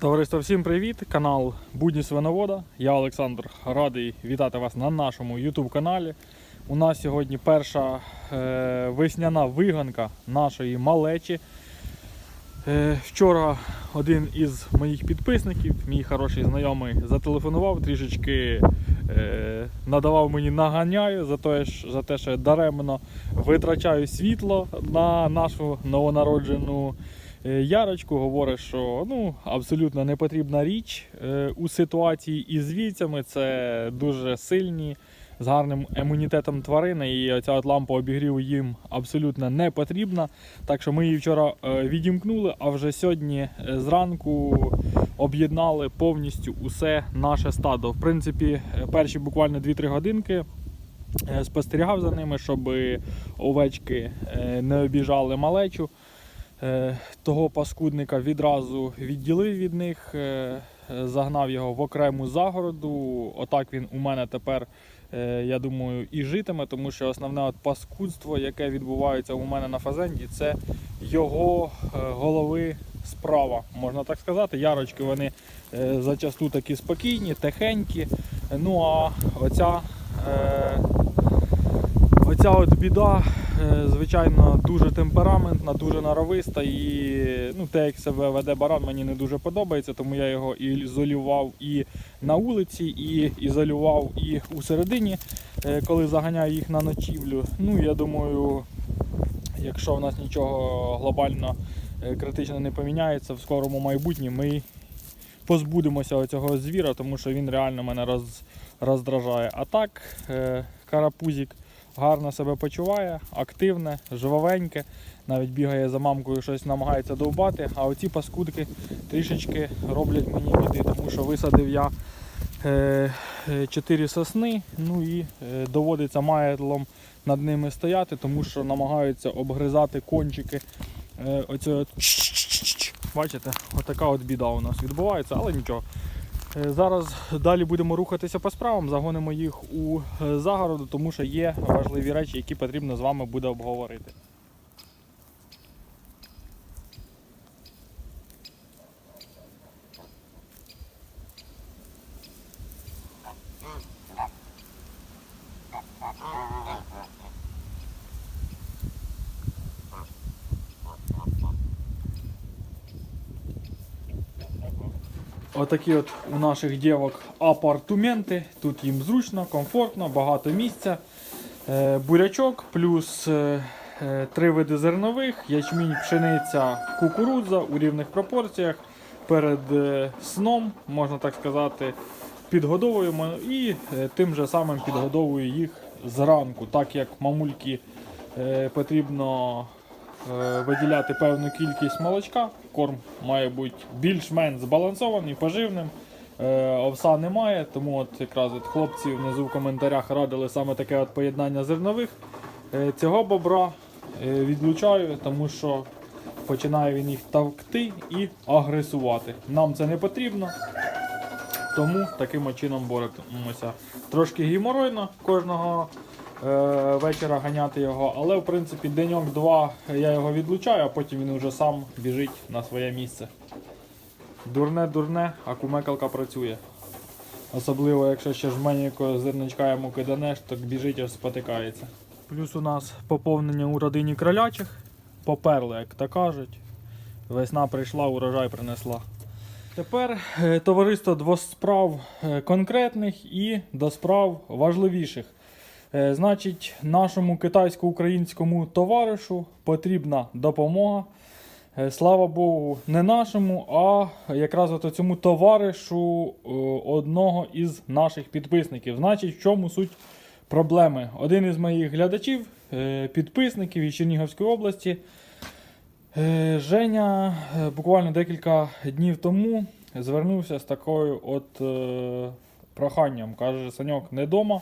Товариство, всім привіт! Канал Будні Свиновода. Я Олександр радий вітати вас на нашому YouTube каналі. У нас сьогодні перша е, весняна виганка нашої малечі. Е, вчора один із моїх підписників, мій хороший знайомий, зателефонував, трішечки е, надавав мені наганяю за те, за те, що я даремно витрачаю світло на нашу новонароджену Ярочку говорить, що ну, абсолютно не потрібна річ е, у ситуації із вівцями. Це дуже сильні, з гарним імунітетом тварини. І оця от лампа обігріву їм абсолютно не потрібна. Так що ми її вчора е, відімкнули, а вже сьогодні е, зранку об'єднали повністю усе наше стадо. В принципі, е, перші буквально 2-3 годинки. е, Спостерігав за ними, щоб овечки е, не обіжали малечу. Е, того паскудника відразу відділив від них, е, загнав його в окрему загороду. Отак він у мене тепер, е, я думаю, і житиме, тому що основне от паскудство, яке відбувається у мене на фазенді, це його голови справа, можна так сказати. Ярочки вони зачасту такі спокійні, тихенькі. Ну а оця. Оця от біда, е, звичайно, дуже темпераментна, дуже норовиста і ну, те, як себе веде баран, мені не дуже подобається, тому я його ізолював і на вулиці, і ізолював і у середині, е, коли заганяю їх на ночівлю. Ну, я думаю, якщо в нас нічого глобально е, критично не поміняється, в скорому майбутньому ми позбудемося цього звіра, тому що він реально мене роз, роздражає. А так, карапузик гарно себе почуває, активне, живовеньке, навіть бігає за мамкою, щось намагається довбати. А оці паскудки трішечки роблять мені біди, тому що висадив я е, е, чотири сосни, ну і е, доводиться маєтлом над ними стояти, тому що намагаються обгризати кончики. Е, оцього Бачите, отака от біда у нас відбувається, але нічого. Е, Зараз далі будемо рухатися по справам, загонимо їх у е, загороду, тому що є важливі речі, які потрібно з вами буде обговорити. Отакі от у наших дівок апартаменти. Тут їм зручно, комфортно, багато місця. Е, бурячок, плюс е, е, три види зернових, ячмінь, пшениця, кукурудза у рівних пропорціях. Перед сном, можна так сказати, підгодовуємо і тим же самим підгодовую їх зранку, так як мамульки потрібно виділяти певну кількість молочка. Корм має бути більш-менш збалансований, поживним. Е, Овса немає, тому от якраз от хлопці внизу в коментарях радили саме таке от поєднання зернових. Е, Цього бобра е, відлучаю, тому що починає він їх товкти і агресувати. Нам це не потрібно, тому таким чином боремося. Трошки геморойно кожного е, вечора ганяти його, але в принципі деньок-два я його відлучаю, а потім він вже сам біжить на своє місце. Дурне, дурне, а кумекалка працює. Особливо, якщо ще жменько зерничка йому киданеш, то біжить аж спотикається. Плюс у нас поповнення у родині кролячих. Поперли, як то кажуть. Весна прийшла, урожай принесла. Тепер е, товариство до справ е, конкретних і до справ важливіших. Е, Значить, нашому китайсько-українському товаришу потрібна допомога. Е, Слава Богу, не нашому, а якраз от цьому товаришу е, одного із наших підписників. Значить, в чому суть проблеми? Один із моїх глядачів, підписників із Чернігівської області, Женя буквально декілька днів тому звернувся з такою от проханням. Каже, Саньок не вдома.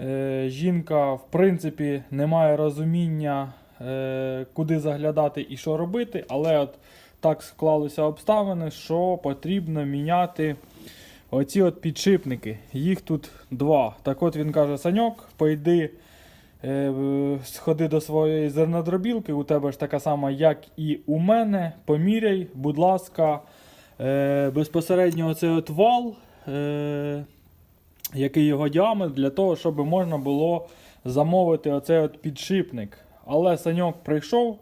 Е, жінка, в принципі, не має розуміння, е, куди заглядати і що робити, але от так склалися обставини, що потрібно міняти оці от підшипники. Їх тут два. Так от він каже: Саньок, пойди. е, Сходи до своєї зернодробілки, у тебе ж така сама, як і у мене. Поміряй, будь ласка, безпосередньо оцей от вал, який його діаметр, для того, щоб можна було замовити оцей от підшипник. Але Саньок прийшов,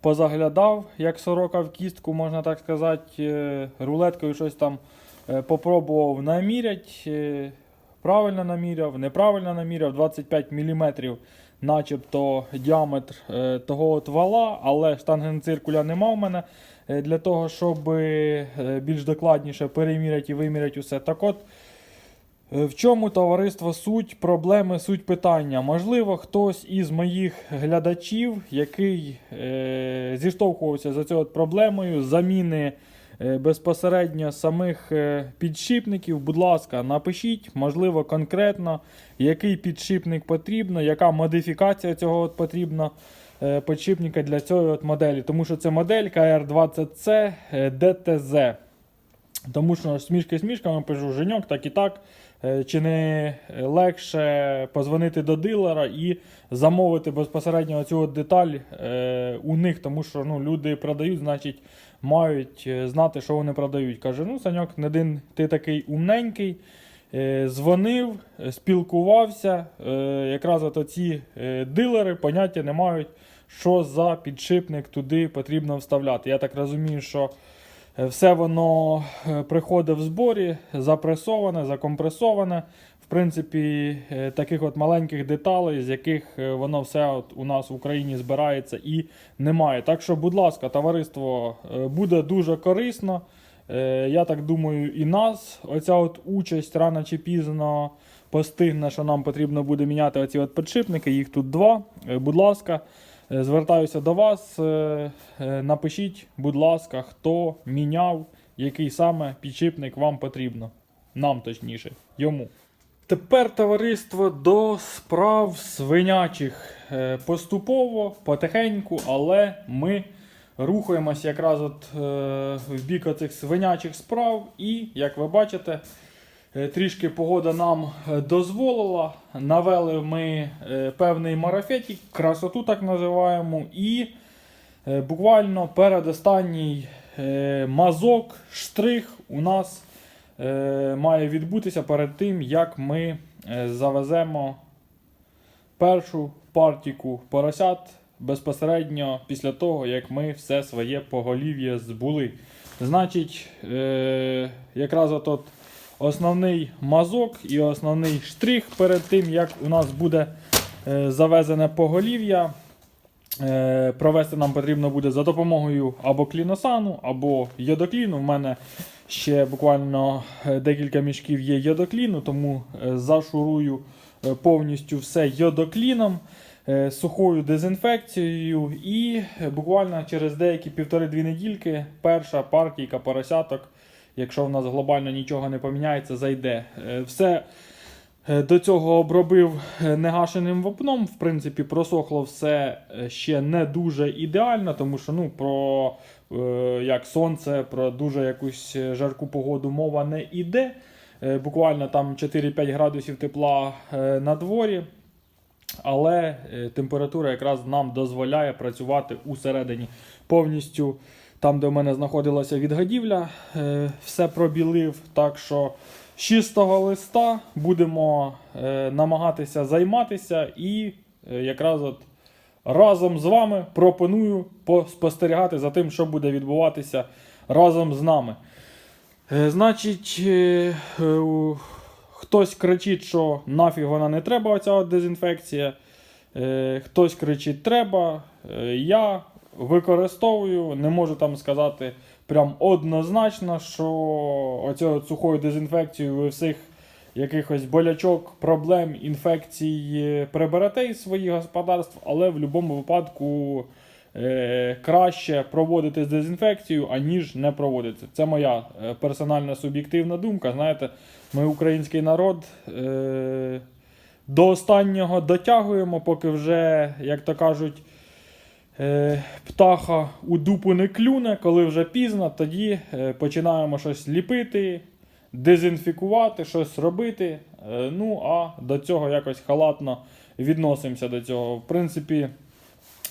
позаглядав, як сорока в кістку, можна так сказати, е, рулеткою щось там е, попробував намірять. е, Правильно наміряв, неправильно наміряв, 25 мм начебто діаметр того от вала, але штангенциркуля нема в мене для того, щоб більш докладніше переміряти і виміряти усе. Так от, в чому товариство суть проблеми, суть питання? Можливо, хтось із моїх глядачів, який е, зіштовхувався за цією проблемою заміни е, безпосередньо самих е, підшипників, будь ласка, напишіть, можливо, конкретно, який підшипник потрібно, яка модифікація цього от потрібна е, підшипника для цієї от моделі. Тому що це модель KR20C е, DTZ. Тому що смішки смішками пишу Женьок, так і так. Е, Чи не легше позвонити до дилера і замовити безпосередньо цю деталь е, у них, тому що ну, люди продають, значить, мають е, знати, що вони продають. Каже: ну, Саньок, Недин, ти такий умненький. Дзвонив, спілкувався. Якраз от оці е, дилери поняття не мають, що за підшипник туди потрібно вставляти. Я так розумію, що все воно е, приходить в зборі, запресоване, закомпресоване. В принципі, е, таких от маленьких деталей, з яких е, воно все от у нас в Україні збирається і немає. Так що, будь ласка, товариство, е, буде дуже корисно. Е, Я так думаю, і нас оця от участь рано чи пізно постигне, що нам потрібно буде міняти оці от підшипники. Їх тут два. Е, Будь ласка, е, звертаюся до вас. е, е, Напишіть, будь ласка, хто міняв, який саме підшипник вам потрібно. Нам точніше, йому. Тепер товариство до справ свинячих. Е, Поступово, потихеньку, але ми рухаємось якраз от е, в бік оцих свинячих справ. І, як ви бачите, е, трішки погода нам е, дозволила. Навели ми е, певний марафетик, красоту так називаємо. І е, буквально передостанній е, мазок, штрих у нас е, має відбутися перед тим, як ми е, завеземо першу партіку поросят безпосередньо після того, як ми все своє поголів'я збули. Значить, е, якраз от основний мазок і основний штрих перед тим, як у нас буде е, завезене поголів'я. Е, провести нам потрібно буде за допомогою або кліносану, або йодокліну. У мене ще буквально е, декілька мішків є йодокліну, тому зашурую повністю все йодокліном, сухою дезінфекцією. І буквально через деякі півтори-дві недільки перша партійка поросяток, якщо в нас глобально нічого не поміняється, зайде. Е, Все Е, До цього обробив е, негашеним вапном. В принципі, просохло все ще не дуже ідеально, тому що ну, про як сонце, про дуже якусь жарку погоду мова не йде. Буквально там 4-5 градусів тепла на дворі. Але температура якраз нам дозволяє працювати усередині повністю. Там, де в мене знаходилася відгадівля, е, все пробілив. Так що з чистого листа будемо е, намагатися займатися і е, якраз от разом з вами пропоную поспостерігати за тим, що буде відбуватися разом з нами. Значить, хтось кричить, що нафіг вона не треба, оця дезінфекція. Хтось кричить, треба. Я використовую, не можу там сказати прям однозначно, що оцю сухою дезінфекцією ви всіх якихось болячок, проблем, інфекцій приберете із своїх господарств, але в будь-якому випадку е, краще проводити з дезінфекцією, аніж не проводити. Це моя е, персональна суб'єктивна думка. Знаєте, ми український народ. Е, до останнього дотягуємо, поки вже, як то кажуть, птаха у дупу не клюне, коли вже пізно, тоді е, починаємо щось ліпити, дезінфікувати, щось робити. Е, ну, а до цього якось халатно відносимося до цього. В принципі,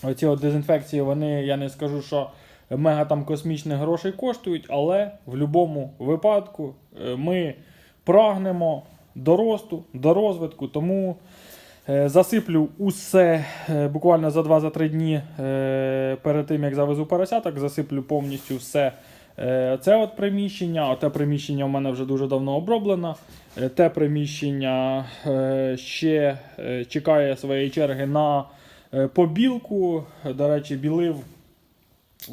оці от дезінфекції, вони, я не скажу, що мега там космічних грошей коштують, але в будь-якому випадку е, ми прагнемо до росту, до розвитку, тому е, засиплю усе е, буквально за 2-3 дні е, перед тим, як завезу поросяток, засиплю повністю все. Е, Це от приміщення, оте приміщення у мене вже дуже давно оброблено. Е, Те приміщення е, ще е, чекає своєї черги на е, побілку. До речі, білив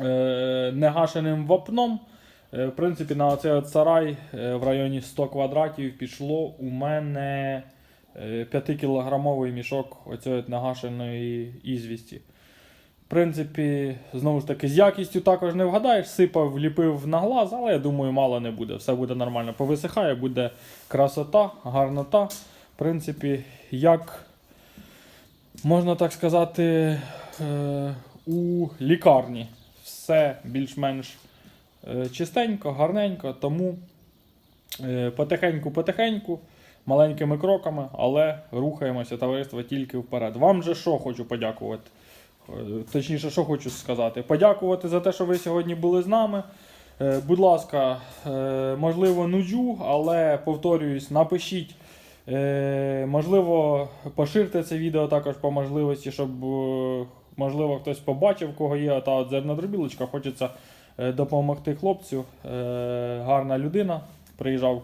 е, негашеним вапном. Е, В принципі, на оцей от сарай е, в районі 100 квадратів пішло у мене 5-кілограмовий мішок оцієї от негашеної ізвісті. В принципі, знову ж таки, з якістю також не вгадаєш, сипав, ліпив на глаз, але я думаю, мало не буде. Все буде нормально. Повисихає, буде красота, гарнота. В принципі, як можна так сказати, е, у лікарні все більш-менш е, чистенько, гарненько, тому е, потихеньку-потихеньку, маленькими кроками, але рухаємося товариство тільки вперед. Вам же що хочу подякувати? Е, Точніше, що хочу сказати. Подякувати за те, що ви сьогодні були з нами. Е, Будь ласка, е, можливо, нуджу, але повторююсь, напишіть. Можливо, поширте це відео також по можливості, щоб можливо хтось побачив, кого є та от зернодробілочка. Хочеться е, допомогти хлопцю. Гарна людина. Приїжджав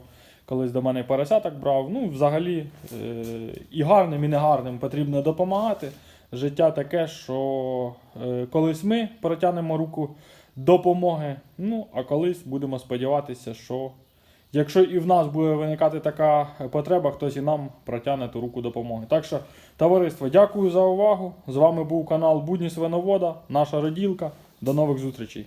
колись до мене поросяток брав. Ну, взагалі, е, і гарним, і негарним потрібно допомагати. Життя таке, що е, колись ми протягнемо руку допомоги. Ну, а колись будемо сподіватися, що якщо і в нас буде виникати така потреба, хтось і нам протягне ту руку допомоги. Так що, товариство, дякую за увагу. З вами був канал Будні Свиновода, наша роділка. До нових зустрічей.